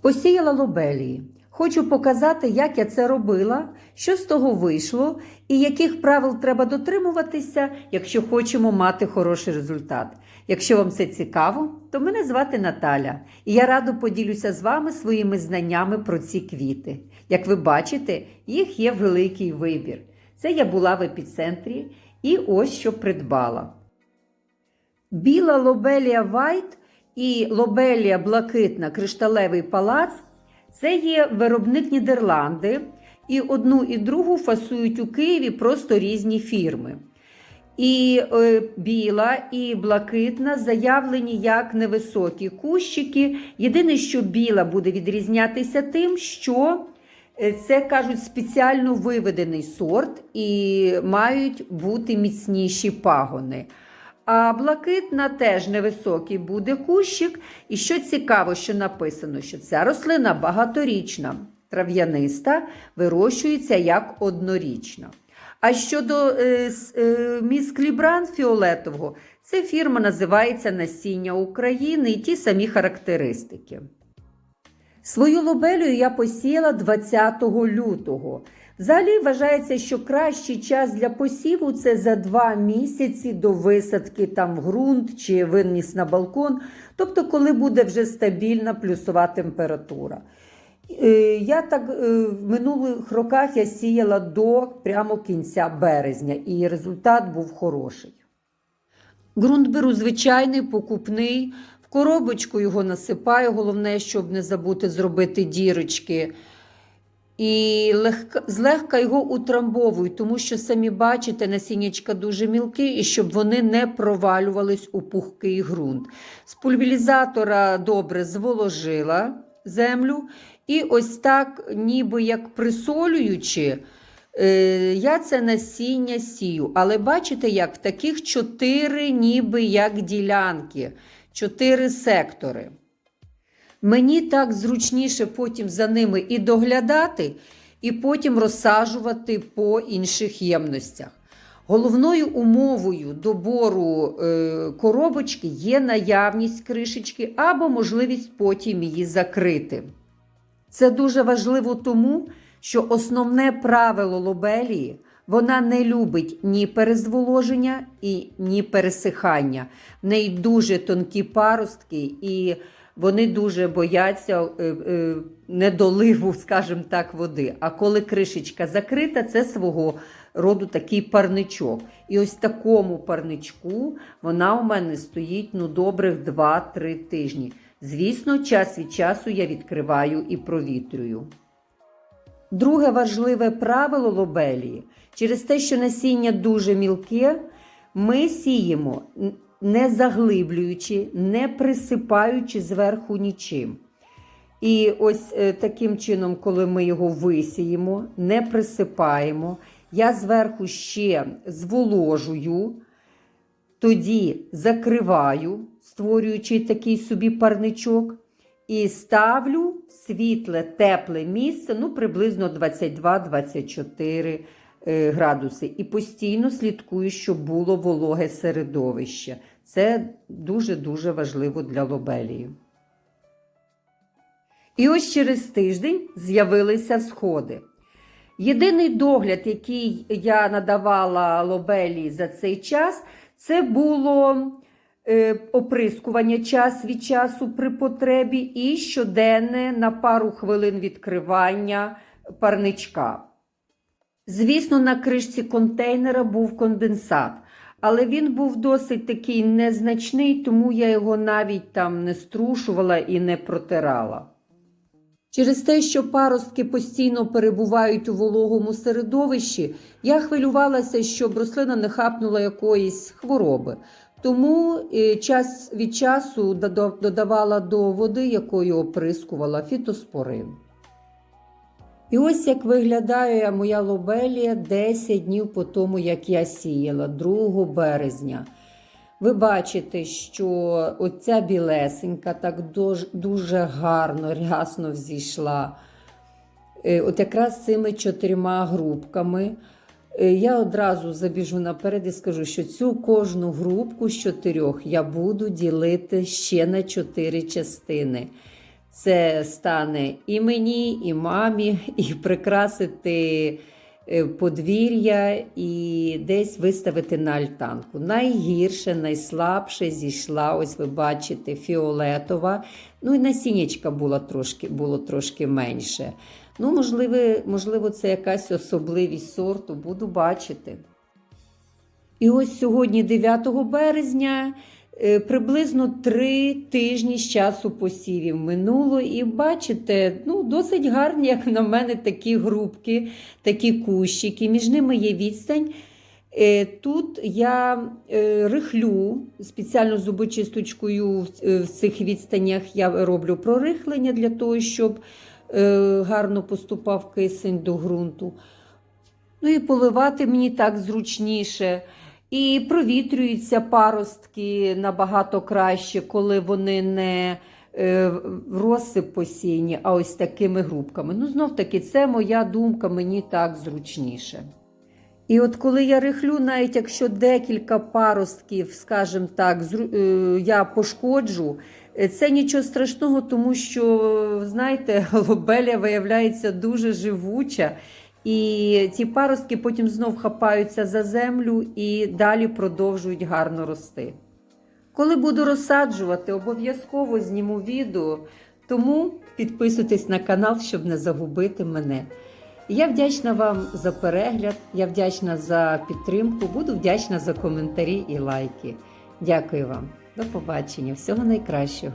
Посіяла лобелії. Хочу показати, як я це робила, що з того вийшло і яких правил треба дотримуватися, якщо хочемо мати хороший результат. Якщо вам це цікаво, то мене звати Наталя, і я радо поділюся з вами своїми знаннями про ці квіти. Як ви бачите, їх є великий вибір. Це я була в епіцентрі і ось що придбала. Біла лобелія Вайт і лобелія блакитна кришталевий палац це є виробник Нідерланди, і одну і другу фасують у Києві просто різні фірми. І е, біла і блакитна заявлені як невисокі кущики. Єдине, що біла буде відрізнятися тим, що е, це кажуть спеціально виведений сорт і мають бути міцніші пагони. А блакитна теж невисокий буде кущик. І що цікаво, що написано, що ця рослина багаторічна, трав'яниста, вирощується як однорічна. А щодо е, е, міс Клібран фіолетового, це фірма називається Насіння України і ті самі характеристики. Свою лобелію я посіяла 20 лютого. Взагалі вважається, що кращий час для посіву це за два місяці до висадки там в ґрунт чи виніс на балкон, тобто коли буде вже стабільна плюсова температура. Е, Я так е, в минулих роках я сіяла до прямо кінця березня, і результат був хороший. Ґрунт беру звичайний, покупний. В коробочку його насипаю, головне, щоб не забути зробити дірочки. І легка, злегка його утрамбовую, тому що самі бачите, насіннячка дуже мілкі, і щоб вони не провалювались у пухкий ґрунт. З пульверізатора добре зволожила землю, і ось так, ніби як присолюючи, е, я це насіння сію. Але бачите, як в таких чотири, ніби як ділянки, чотири сектори. Мені так зручніше потім за ними і доглядати, і потім розсаджувати по інших ємностях. Головною умовою добору е, коробочки є наявність кришечки або можливість потім її закрити. Це дуже важливо тому, що основне правило лобелії вона не любить ні перезволоження і ні пересихання. В неї дуже тонкі паростки, і вони дуже бояться е, е, недоливу, скажімо так, води. А коли кришечка закрита, це свого роду такий парничок. І ось такому парничку вона у мене стоїть ну, добрих 2-3 тижні. Звісно, час від часу я відкриваю і провітрюю. Друге важливе правило лобелії через те, що насіння дуже мілке, ми сіємо не заглиблюючи, не присипаючи зверху нічим. І ось е, таким чином, коли ми його висіємо, не присипаємо, я зверху ще зволожую, тоді закриваю, створюючи такий собі парничок, і ставлю світле, тепле місце, ну приблизно 22-24 е, градуси. І постійно слідкую, щоб було вологе середовище. Це дуже-дуже важливо для лобелії. І ось через тиждень з'явилися сходи. Єдиний догляд, який я надавала лобелі за цей час, це було е, оприскування час від часу при потребі і щоденне на пару хвилин відкривання парничка. Звісно, на кришці контейнера був конденсат, але він був досить такий незначний, тому я його навіть там не струшувала і не протирала. Через те, що паростки постійно перебувають у вологому середовищі, я хвилювалася, щоб рослина не хапнула якоїсь хвороби. Тому е, час від часу додавала до води, якою оприскувала фітоспорин. І ось як виглядає моя лобелія 10 днів по тому, як я сіяла, 2 березня. Ви бачите, що оця білесенька так дуже гарно, рясно взійшла. Е, От якраз цими чотирма групками. Е, Я одразу забіжу наперед і скажу, що цю кожну групку з чотирьох я буду ділити ще на чотири частини. Це стане і мені, і мамі, і прикрасити е, подвір'я, і десь виставити на альтанку. Найгірше, найслабше зійшла, ось ви бачите, фіолетова. Ну і насіннячка було трошки, було трошки менше. Ну, можливо, можливо, це якась особливість сорту, буду бачити. І ось сьогодні, 9 березня, приблизно три тижні з часу посівів минуло. І бачите, ну, досить гарні, як на мене, такі грубки, такі кущики. Між ними є відстань. Е, Тут я е, рихлю спеціально зубочисточкою в- е, цих відстанях я роблю прорихлення для того, щоб е, гарно поступав кисень до ґрунту. Ну і поливати мені так зручніше. І провітрюються паростки набагато краще, коли вони не е, розсип посіяні, а ось такими грубками. Ну, знов таки, це моя думка, мені так зручніше. І от коли я рихлю, навіть якщо декілька паростків, скажімо так, е, я пошкоджу, е, це нічого страшного, тому що, знаєте, лобеля виявляється дуже живуча. І ці паростки потім знов хапаються за землю і далі продовжують гарно рости. Коли буду розсаджувати, обов'язково зніму відео, тому підписуйтесь на канал, щоб не загубити мене. Я вдячна вам за перегляд, я вдячна за підтримку, буду вдячна за коментарі і лайки. Дякую вам. До побачення, всього найкращого.